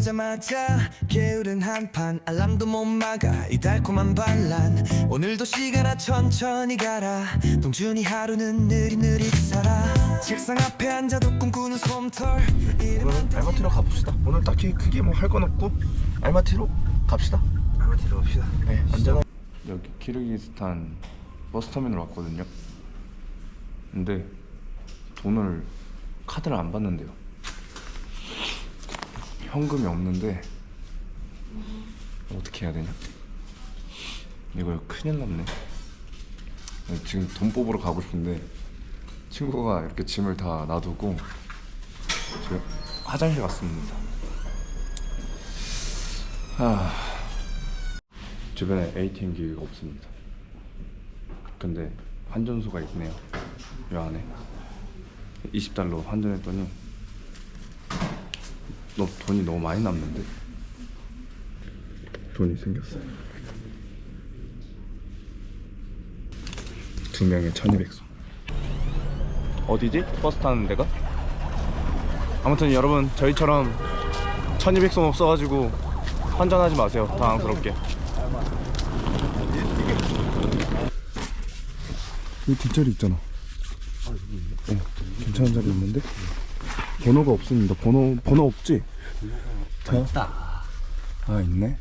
부르자마자 게으른 한판 알람도 못 막아 이 달콤한 반란 오늘도 시간아 천천히 가라 동준이 하루는 느릿느릿 살아 책상 앞에 앉아도 꿈꾸는 솜털 오늘 알마티로 가봅시다. 오늘 딱히 크게 뭐 할 건 없고 알마티로 갑시다. 알마티로 갑시다. 네, 안전한. 여기 키르기스탄 버스터미널 왔거든요. 근데 돈을 카드를 안 받는데요. 현금이 없는데 어떻게 해야 되냐? 이거 큰일 났네. 지금 돈 뽑으러 가고 싶은데 친구가 이렇게 짐을 다 놔두고 저 화장실 갔습니다. 아, 주변에 ATM 기계가 없습니다. 근데 환전소가 있네요. 이 안에 20달러 환전했더니 너 돈이 너무 많이 남는데 돈이 생겼어요. 두 명에 1200소. 어디지? 버스 타는 데가? 아무튼 여러분 저희처럼 1200송 없어가지고 환전하지 마세요 당황스럽게 이 뒷자리 있잖아 어, 괜찮은 자리 있는데? 번호가 없습니다. 번호 번호 없지? 있다. 아 있네.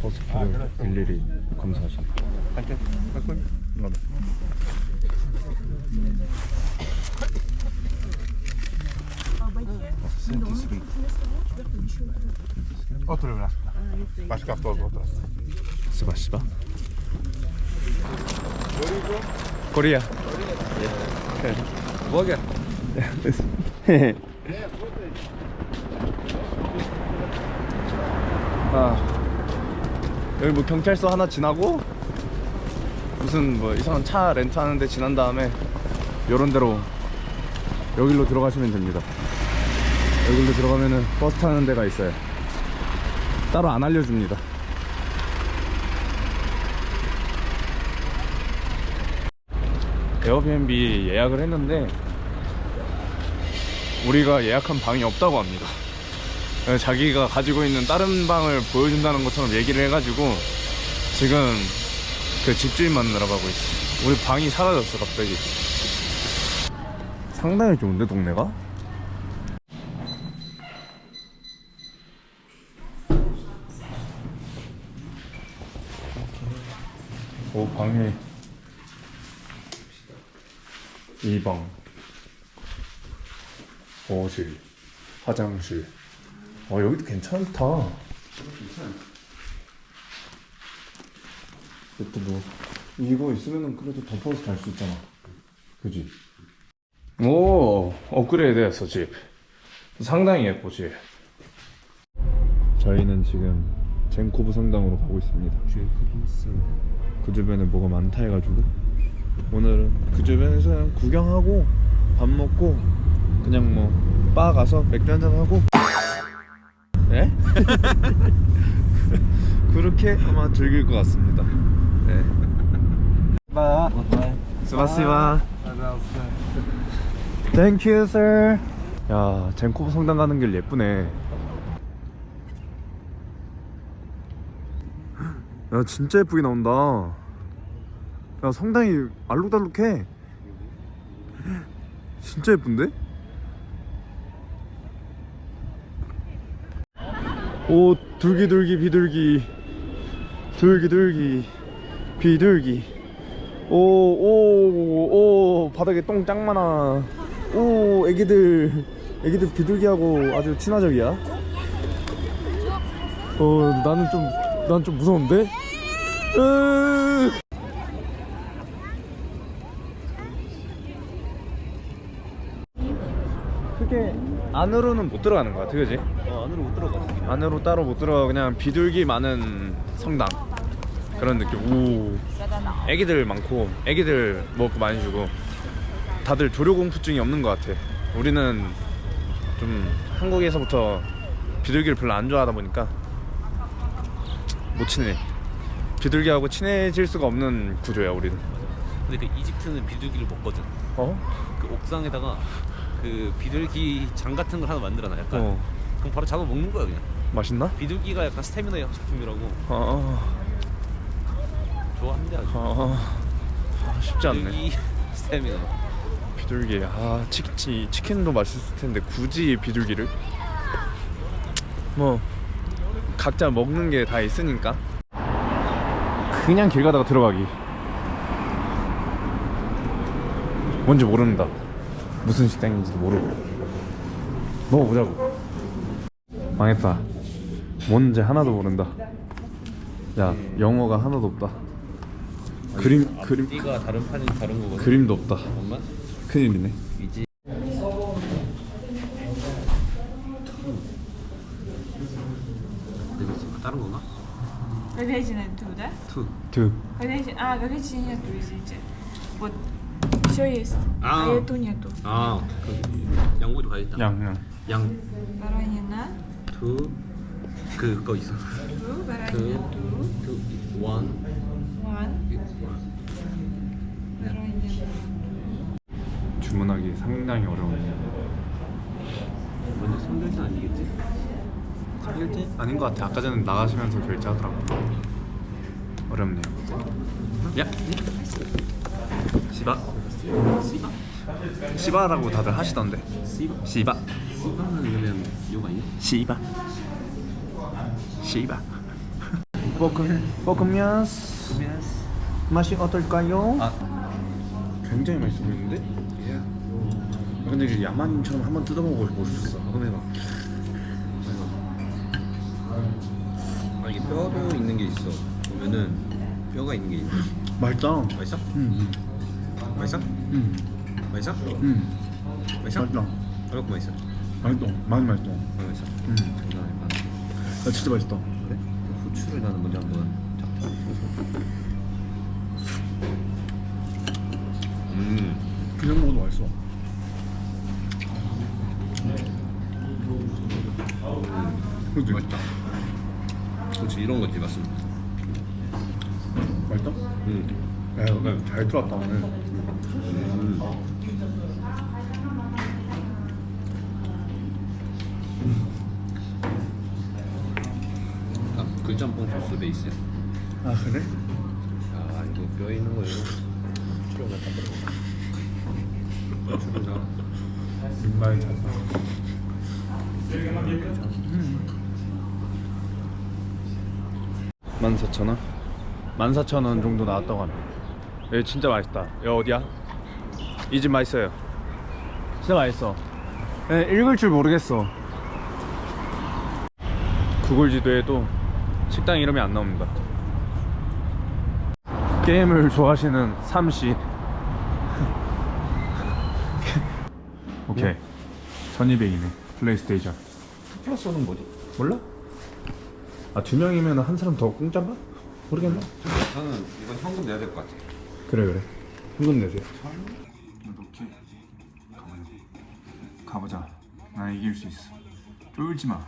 버스표를 일일이 검사하시네. a todo otro. 스바시바? 코리아. 뭐 게아 여기 뭐 경찰서 하나 지나고 무슨 뭐 이상한 차 렌트하는데 지난 다음에 요런 데로 여기로 들어가시면 됩니다. 여기로 들어가면은 버스 타는 데가 있어요. 따로 안 알려줍니다 에어비앤비 예약을 했는데 우리가 예약한 방이 없다고 합니다. 어, 자기가 가지고 있는 다른 방을 보여준다는 것처럼 얘기를 해가지고 지금 그 집주인 만나러 가고 있어. 우리 방이 사라졌어 갑자기. 상당히 좋은데 동네가? 오 방이 이방 거실 화장실. 어 여기도 괜찮다. 이것도 뭐 이거 있으면은 그래도 덮어서 잘 수 있잖아. 그지? 오 업그레이드 했어 집. 상당히 예쁘지 저희는 지금 젠코브 성당으로 가고 있습니다. 그 주변에 뭐가 많다 해가지고 오늘은 그 주변에서 그냥 구경하고 밥 먹고 그냥 뭐 바 가서 맥주 한잔 하고. 예? 그렇게 아마 즐길 것 같습니다. 네. 스바시바 Thank you sir. 야 젠코브 성당 가는 길 예쁘네. 야 진짜 예쁘게 나온다 야 성당이 알록달록해. 진짜 예쁜데? 오 둘기둘기 비둘기. 둘기둘기 비둘기. 오오 오 바닥에 똥 짱 많아. 오 애기들 애기들 비둘기하고 아주 친화적이야. 어 나는 좀 난 좀 무서운데? 으 크게 안으로는 못 들어가는 것 같아, 그지? 어, 안으로 못 들어가. 안으로 따로 못 들어가 그냥 비둘기 많은 성당 그런 느낌. 오, 애기들 많고 애기들 먹고 많이 주고 다들 조류공포증이 없는 것 같아. 우리는 좀 한국에서부터 비둘기를 별로 안 좋아하다 보니까 못 친해. 비둘기하고 친해질 수가 없는 구조야 우리는. 근데 그 이집트는 비둘기를 먹거든. 어? 그 옥상에다가 그 비둘기 장 같은 걸 하나 만들어놔. 약간 어. 그럼 바로 잡아 먹는 거야 그냥. 맛있나? 비둘기가 약간 스태미나 식품이라고. 아, 좋아한대 아주. 아, 아 쉽지 않네. 비둘기 스태미나. 비둘기. 아 치킨 치킨도 맛있을 텐데 굳이 비둘기를? 뭐 각자 먹는 게 다 있으니까. 그냥 길 가다가 들어가기. 뭔지 모른다 무슨 식당인지도 모르고. 먹어보자고. 망했다. 뭔지 하나도 모른다. 야 영어가 하나도 없다. 그림 그림. 가 다른 판이 다른 거거든. 그림도 없다. 잠깐만. 큰일이네. 이지. 네, 다른 거나? Gardeşine tu da? 투 두 Gardeş, aa 이제. 뭐 еще есть, а, а эту нету. 아, 양고기도 가야겠다. 그냥 그냥 양, Баранина, 두, 그거 있어. ту, 두, баранина, ту, 두, 원, one, баранина. 주문하기 상당히 어려운데. 먼저 손들지 아니겠지? 결제? 아닌 것 같아. 아까 전에 나가시면서 결제하더라고. 어렵네요 야 시바 씨바? 시바라고 다들 하시던데 씨바? 시바 씨바는 그러면 욕 아니야? 시바 시바 볶음 볶음면 맛이 어떨까요? 아 굉장히 맛있어 보이는데? 아, 근데 이게 야만인처럼 한번 뜯어먹어보고 싶었어 한번 해봐 아, 이게 뼈도 있는 게 있어. 보면은 뼈가 있는 게 있네. 맛있다 맛있어? 응 맛있어? 응. 맛있어? 응. 맛있어? 맛있다 어렵고 맛있어? 맛있다 많이 맛있다 어, 맛있어? 응. 장난 아니다. 나 진짜 맛있다 그래? 그 후추를 나는 먼저 한번. 음. 그냥 먹어도 맛있어 그치? 맛있다. 그렇지 이런 거지 맞습니다. 맛있다? 음. 야, 오늘 잘 들어왔다 오늘 음. 아, 굴짬뽕 소스 베이스야. 아 그래? 아 이거 뼈 있는 거 이거 필요 없다 버려. 주로 사. 정말 잘 사. 만 사천 원? 만 사천 원 정도 나왔다고 합니다. 여기 진짜 맛있다. 여기 어디야? 이 집 맛있어요. 진짜 맛있어. 네, 읽을 줄 모르겠어. 구글 지도에도 식당 이름이 안 나옵니다. 게임을 좋아하시는 삼씨. 오케이. 1200이네. 플레이스테이션. 플러스는 뭐지? 몰라? 아, 두 명이면 한 사람 더 공짜인가? 모르겠네. 저는 이건 현금 내야 될 것 같아. 그래, 그래. 현금 내세요. 이렇게 가보자. 가보자. 나 이길 수 있어. 쫄지 마.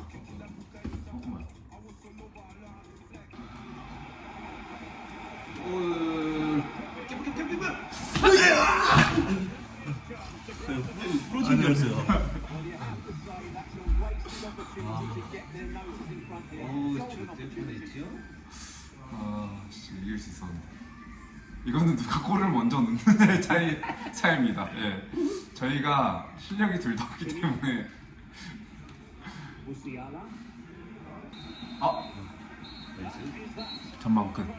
아, 씨, 이길 수 있었는데. 이거는 누가 골을 먼저 넣는 차이 차이입니다. 예, 저희가 실력이 둘 다 없기 때문에. 아, 전망 끝.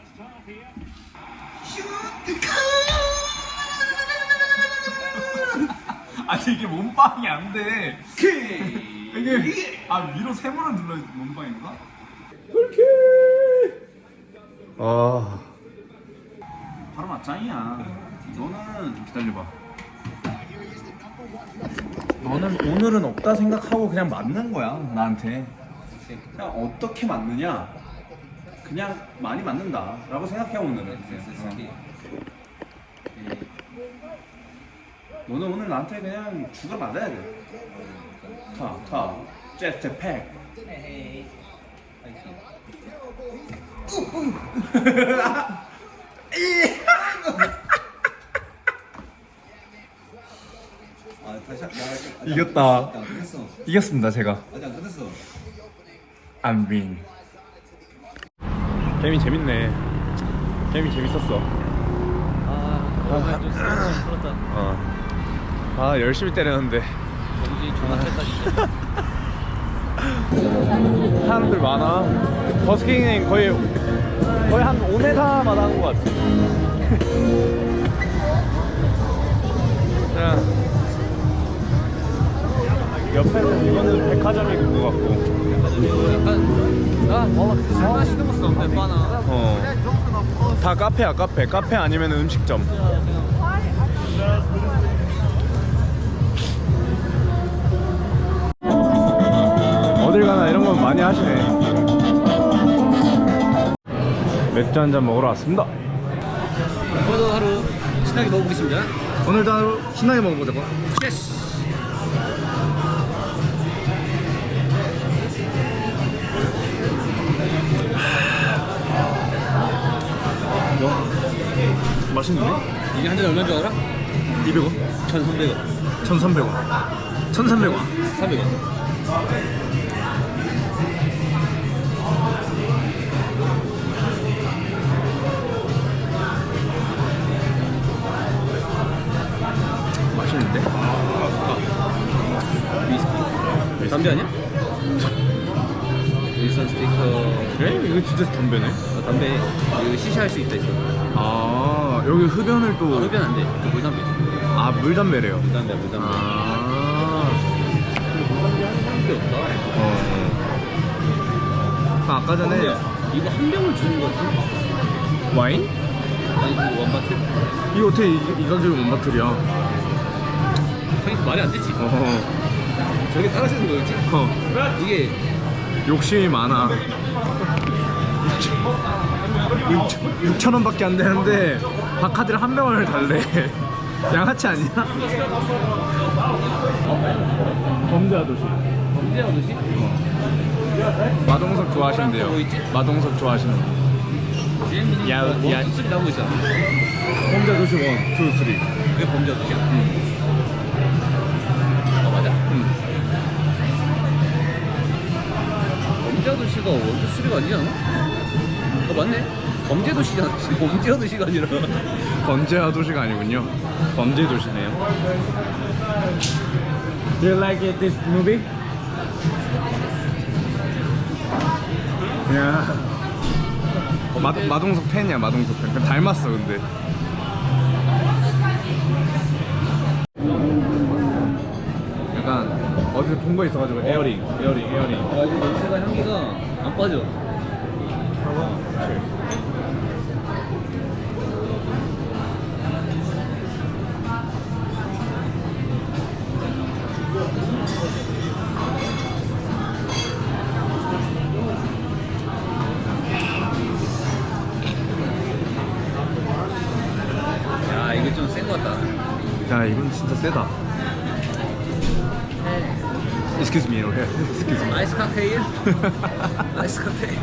아니 이게 몸빵이 안 돼. 이게 아 위로 세 번을 눌러 몸빵인가? 그렇게. 아. 바로 맞짱이야. 너는 기다려봐. 너는 오늘은 없다 생각하고 그냥 맞는 거야 나한테. 그냥 어떻게 맞느냐? 그냥 많이 맞는다라고 생각해 오늘은. 너는 오늘 나한테 그냥 죽어 맞아야 돼. 타, 타, 제트팩. 아 다시 야, 아직 안 이겼다. 끝났어. 이겼습니다 제가. 아직 안 끝났어. 안 win. 게임이 재밌네. 게임이 재밌었어. 아, 좀 풀었다. 어. 아 열심히 때렸는데 존나 뺐다 진짜. 사람들 많아. 버스킹은 거의 거의 한 5m마다 하는 것 같아. 그냥 옆에는 이거는 백화점이 그거 같고. 술 마시는 곳은 없네, 빠나. 어. 다 카페야 카페. 카페 아니면 음식점. 어딜 가나 이런 건 많이 하시네. 맥주 한 잔 먹으러 왔습니다. 오늘도 하루 신나게 먹어보겠습니다. 오늘도 하루 신나게 먹어보자고. 예스! 맛있는데? 이게 한 잔에 얼마인 줄 알아? 200원? 1,300원. 1,300원. 1,300원. 300원. 담배 아니야? 일선 스티커. 그래? 이거 진짜 담배네. 어, 담배. 이거 시시할 수 있다 있어. 아 여기 흡연을 또. 아, 흡연 안 돼. 그 물담배. 아 물담배래요. 물담배, 물담배. 아. 담배 없다. 어. 아, 아까 전에 이거 한 병을 주는 거지? 와인? 아니, 그 원바트? 이거 어떻게 이, 이 가격이 원바틀이야? 아니, 그 말이 안 되지. 어. 저게 따라주는 거였지? 어. 이게 욕심이 많아. 6천 원밖에 안 되는데 바카드를 한 병을 달래. 양아치 아니야? 범죄 아저씨. 범죄 아저씨? 마동석 좋아하신대요. 뭐 있지? 마동석 좋아하시는. 야, 원, 야. 투, 쓰리 나오고 있잖아. 범죄 아저씨 1, 2, 3. 그게 범죄 아저씨야? 어, 범죄 아저씨가 원, 투, 쓰리가 아니지 않아? 어, 맞네. 범죄 도시잖아. 범죄 아저씨가 아니라. 범죄 아저씨가 아니군요. 범죄 도시네요. Do you like it, this movie? 야. 마, 마동석 팬이야 마동석 팬. 닮았어 근데. 약간 어디서 본 거 있어가지고 에어링, 에어링, 에어링. 아, 이거 냄새가 향기가 안 빠져. 야, 이거 좀 센 것 같다. 야 이건 진짜 세다. Excuse me, excuse me. 아이스 칵테일. 동준이